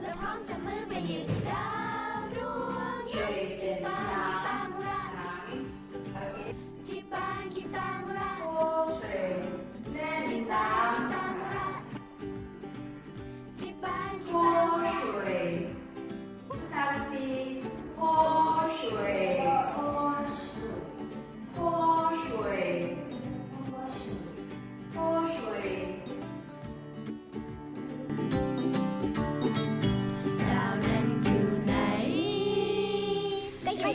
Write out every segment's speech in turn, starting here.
และพร้อมจะมือไปหยิบดาวด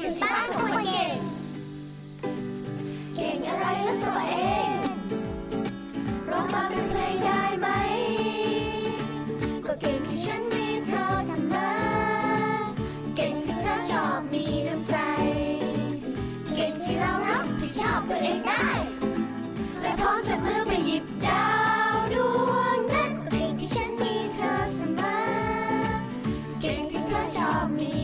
ถึงบ้านคนเก่ง เก่งอะไรแล้วตัวเองร้องมาเป็นเพลงได้ไหม ก็เก่งที่ฉันมีเธอเสมอ เก่งที่เธอชอบมีน้ำใจ เก่งที่เรารับผิดชอบตัวเองได้ และพร้อมจับมือไปหยิบดาวดวงนั้นก็เก่งที่ฉันมีเธอเสมอ เก่งที่เธอชอบมี